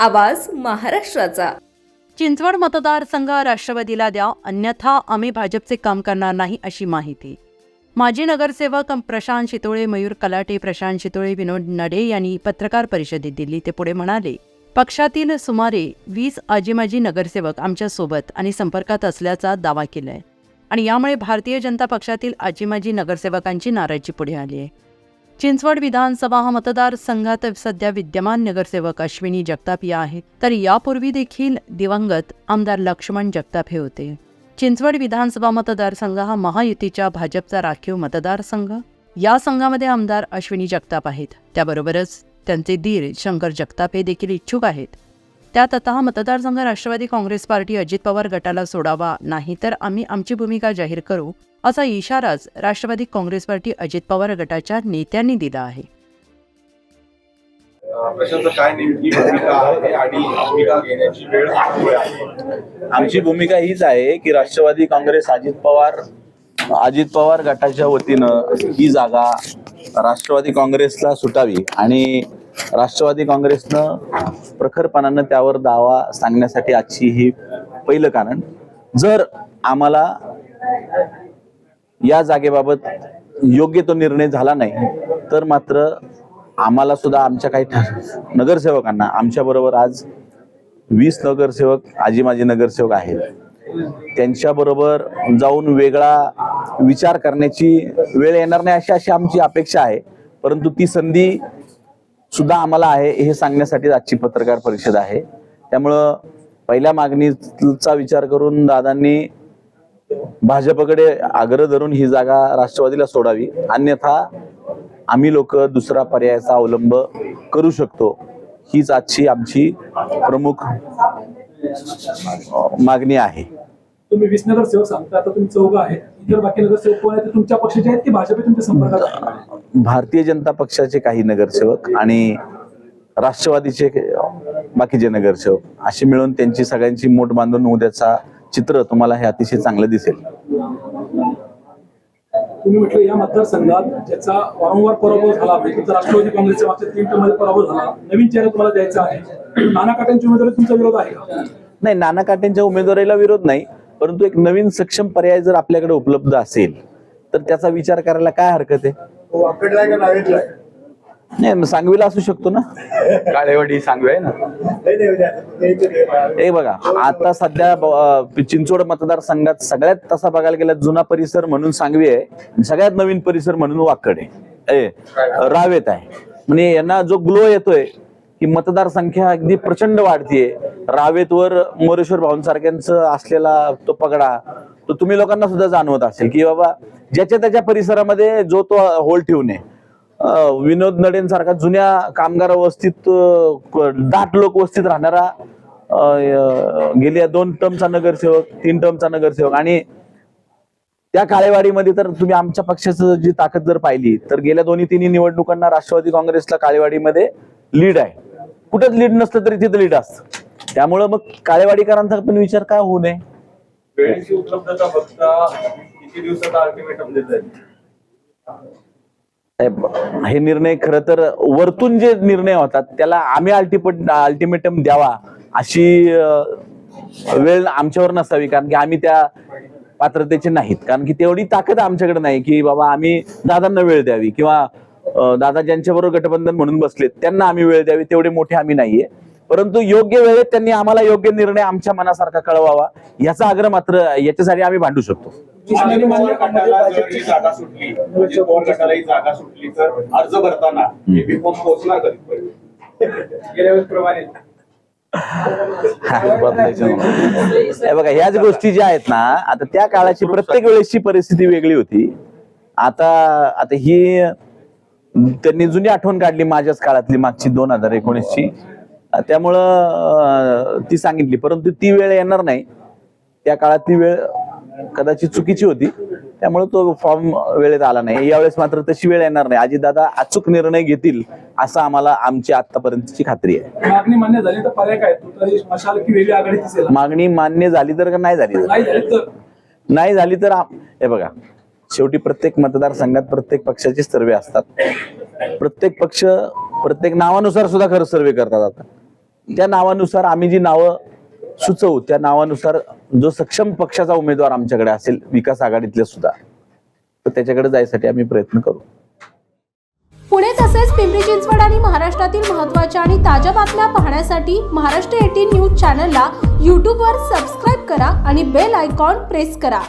आवाज महाराष्ट्राचा. चिंचवड मतदारसंघ राष्ट्रवादीला द्या अन्यथा आम्ही भाजपचे काम करणार नाही अशी माहिती. माजी नगरसेवक प्रशांत शितोळे मयूर कलाटे प्रशांत शितोळे विनोद नडे यांनी पत्रकार परिषदेत दिली. ते पुढे म्हणाले पक्षातील सुमारे वीस आजीमाजी नगरसेवक नगरसेवक आमच्यासोबत आणि संपर्कात असल्याचा दावा केलाय. आणि यामुळे भारतीय जनता पक्षातील आजीमाजी नगरसेवकांची नाराजी पुढे आली आहे. चिंचवड विधानसभा हा मतदारसंघात सध्या विद्यमान नगरसेवक अश्विनी जगताप या आहेत तर यापूर्वी देखील दिवंगत आमदार लक्ष्मण जगताप हे होते. चिंचवड विधानसभा मतदारसंघ हा महायुतीच्या भाजपचा राखीव मतदारसंघ या संघामध्ये आमदार अश्विनी जगताप आहेत. त्याबरोबरच त्यांचे धीर शंकर जगताप हे देखील इच्छुक आहेत. त्यात आता हा मतदारसंघ राष्ट्रवादी काँग्रेस पार्टी अजित पवार गटाला सोडावा. नाही तर आम्ही आमची भूमिका जाहीर करू असा इशाराच राष्ट्रवादी काँग्रेस पार्टी अजित पवार गटाच्या नेत्यांनी दिला आहे. प्रशांत काय नेमकी भूमिका आहे आणि भूमिका घेण्याची वेळ आली आहे? आमची भूमिका हीच आहे की राष्ट्रवादी काँग्रेस अजित पवार अजित पवार गटाच्या वतीनं ही जागा राष्ट्रवादी काँग्रेसला सुटावी आणि राष्ट्रवादी काँग्रेसनं प्रखरपणानं त्यावर दावा सांगण्यासाठी आजची ही पहिलं कारण. जर आम्हाला या जागेबाबत योग्य तो निर्णय झाला नाही तर मात्र आम्हाला सुद्धा आमच्या काही नगरसेवकांना आमच्या बरोबर आज वीस नगरसेवक आजी माजी नगरसेवक आहेत. त्यांच्याबरोबर जाऊन वेगळा विचार करण्याची वेळ येणार नाही अशी अशी आमची अपेक्षा आहे. परंतु ती संधी सुद्धा आम्हाला आहे हे सांगण्यासाठी आजची पत्रकार परिषद आहे. त्यामुळं पहिल्या मागणीचा विचार करून दादांनी भाजपकडे आग्रह धरून ही जागा राष्ट्रवादीला सोडावी. अन्यथा आम्ही लोक दुसरा पर्यायाचा अवलंब करू शकतो. हीच आजची आमची प्रमुख मागणी आहे. तुम्ही वीस नगरसेवक सांगता आता तुम्ही चौघ आहेत. इतर बाकी नगरसेवक कोण आहेत तुमच्या पक्षाचे आहेत की भाजप तुमच्या संपर्कात भारतीय जनता पक्षाचे काही नगरसेवक आणि राष्ट्रवादीचे बाकीचे नगरसेवक असे मिळून त्यांची सगळ्यांची मोठ बांधून उद्याचा चित्र तुम्हाला हे अतिशय चांगलं दिसेल. तुम्ही म्हटलं या मतदारसंघात ज्याचा वारंवार पराभव झाला म्हणजे राष्ट्रवादी काँग्रेसच्या मागच्या तीन पराभव झाला नवीन चेहरा तुम्हाला द्यायचा आहे. नाना काट्यांची उमेदवारी तुमचा विरोध आहे का? नाही नाना काटेंच्या उमेदवारीला विरोध नाही परंतु एक नवीन सक्षम पर्याय जर आपल्याकडे उपलब्ध असेल तर त्याचा विचार करायला काय हरकत आहे? का नाही सांगवीला असू शकतो ना. काळेवाडी सांगू आहे ना. हे बघा आता सध्या ब- अं, चिंचवड मतदारसंघात सगळ्यात तसा बघायला गेला जुना परिसर म्हणून सांगवी आहे आणि सगळ्यात नवीन परिसर म्हणून वाकड आहे. ए, रावेत आहे. म्हणजे यांना जो ग्लो येतोय की मतदार संख्या अगदी प्रचंड वाढतीये. रावेतवर मोरेश्वर भाऊंसारख्यांचं असलेला तो पगडा तर तुम्ही लोकांना सुद्धा जाणवत असेल की बाबा ज्याच्या त्याच्या परिसरामध्ये जो तो होल ठेवून विनोद नडेंसारखा जुन्या कामगार वस्तीत दाट लोक वस्तीत राहणारा गेल्या दोन टर्मचा नगरसेवक तीन टर्मचा नगरसेवक आणि त्या काळेवाडीमध्ये तर तुम्ही आमच्या पक्षाचं जी ताकद जर पाहिली तर गेल्या दोन्ही तिन्ही निवडणुकांना राष्ट्रवादी काँग्रेसला काळेवाडीमध्ये लीड आहे. कुठंच लीड नसलं तरी तिथं लीड असतं. त्यामुळं मग काळेवाडीकरांचा पण विचार काय होऊ नये? वेळेची उपलब्धता बघता किती दिवसाचा अल्टिमेटम देत आहे हे निर्णय खर तर वरतून जे निर्णय होतात त्याला आम्ही अल्टिमेट अल्टिमेटम द्यावा अशी वेळ आमच्यावर नसावी कारण की आम्ही त्या पात्रतेचे नाहीत. कारण की तेवढी ताकद आमच्याकडे नाही की बाबा आम्ही दादांना वेळ द्यावी किंवा दादा ज्यांच्याबरोबर गठबंधन म्हणून बसलेत त्यांना आम्ही वेळ द्यावी तेवढे मोठे आम्ही नाहीये. परंतु योग्य वेळेत त्यांनी आम्हाला योग्य निर्णय आमच्या मनासारखा कळवावा याचा आग्रह मात्र याच्यासाठी आम्ही भांडू शकतो. अर्ज भरताना बघा ह्याच गोष्टी ज्या आहेत ना आता त्या काळाची प्रत्येक वेळेसची परिस्थिती वेगळी होती. आता आता ही त्यांनी जुनी आठवण काढली माझ्याच काळातली मागची दोन हजार एकोणीसची. त्यामुळं ती सांगितली. परंतु ती वेळ येणार नाही. त्या काळात ती वेळ कदाचित चुकीची होती. त्यामुळे तो फॉर्म वेळेत आला नाही. यावेळेस मात्र तशी वेळ येणार नाही. अजितदादा अचूक निर्णय घेतील असं आम्हाला आमची आतापर्यंतची खात्री आहे. मागणी मान्य झाली तर पर्याय काय? तरी मशाल की वेगळी आघाडी दिसेल. मागणी मान्य झाली तर का नाही झाली नाही झाली तर? हे बघा. शेवटी प्रत्येक मतदारसंघात प्रत्येक पक्षाचे सर्वे असतात. प्रत्येक पक्ष प्रत्येक नावानुसार सुद्धा खरं सर्वे करतात आता. त्या नावानुसार आम्ही जी नावं सुचवू त्या नावानुसार जो सक्षम पक्षाचा उमेदवार आमच्याकडे असेल विकास आघाडीतले सुद्धा तर त्याच्याकडे जायसाठी आम्ही प्रयत्न करू. पुणे तसेच पिंपरी चिंचवड आणि महाराष्ट्रातील महत्त्वाच्या आणि ताज्या बातम्या पाहण्यासाठी महाराष्ट्र एटीन न्यूज चॅनलला यूट्यूबवर सबस्क्राईब करा आणि बेल आयकॉन प्रेस करा.